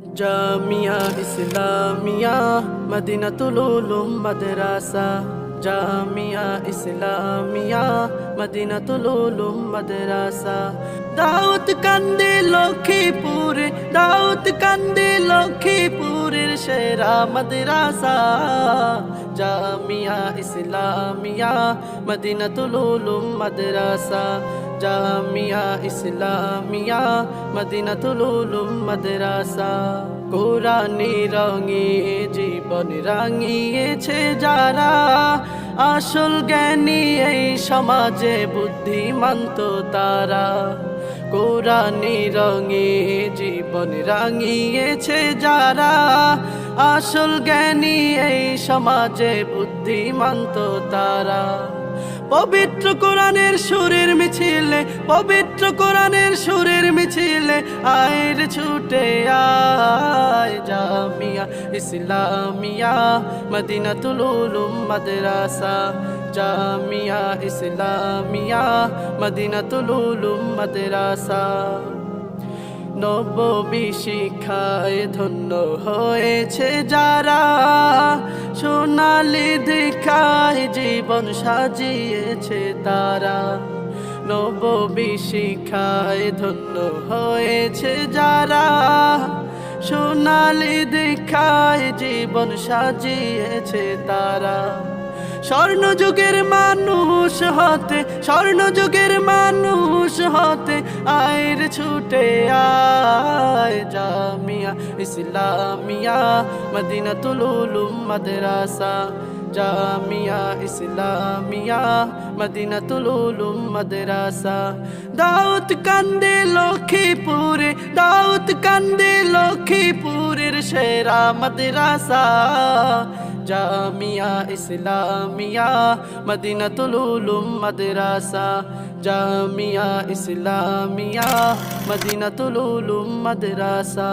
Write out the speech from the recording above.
জামিয়া ইসলামিয়া মদিনাতুল উলুম মাদ্রাসা জামিয়া ইসলামিয়া মদিনাতুল উলুম মাদ্রাসা দাউদ কান্দে লক্ষ্মীপুরে দাউদ কান্দে লক্ষ্মীপুরের সেরা মাদ্রাসা জামিয়া ইসলামিয়া মদিনাতুল উলুম মাদ্রাসা জামিয়া ইসলামিয়া, মদিনাতুল উলুম, মাদ্রাসা। কোরআনি রঙিয়ে, জীবন রাঙিয়েছে যারা। আসল জ্ঞানী এই সমাজে বুদ্ধিমান্ত তারা। কোরআনি রঙে জীবন রাঙিয়েছে যারা। আসল জ্ঞানী এই সমাজে বুদ্ধিমান্ত তারা। পবিত্র কোরআনের সুরের মিছিলে, পবিত্র কোরআনের সুরের মিছিলে আয়ের ছুটে আয় জামিয়া, ইসলামিয়া, মদিনাতুল উলুম, মাদ্রাসা, জামিয়া, ইসলামিয়া, মদিনাতুল উলুম, মাদ্রাসা। নববী শিক্ষায় ধন্য হয়েছে যারা। সোনালি দীক্ষায় জীবন সাজিয়েছে তারা। নববী শিক্ষায় ধন্য হয়েছে যারা। সোনালি দীক্ষায় জীবন সাজিয়েছে তারা। স্বর্ণ যুগের মানুষ হতে স্বর্ণ যুগের মানুষ হতে, আয়ের ছুটে আয় জামিয়া, ইসলামিয়া, মদিনাতুল উলুম, মাদ্রাসা, জামিয়া, ইসলামিয়া, মদিনাতুল উলুম, মাদ্রাসা। দাউদ কান্দে লক্ষ্মীপুরে, দাউদ কান্দে লক্ষ্মীপুরের সেরা মাদ্রাসা। জামিয়া ইসলামিয়া মদিনাতুল উলুম মাদ্রাসা। জামিয়া ইসলামিয়া মদিনাতুল উলুম মাদ্রাসা।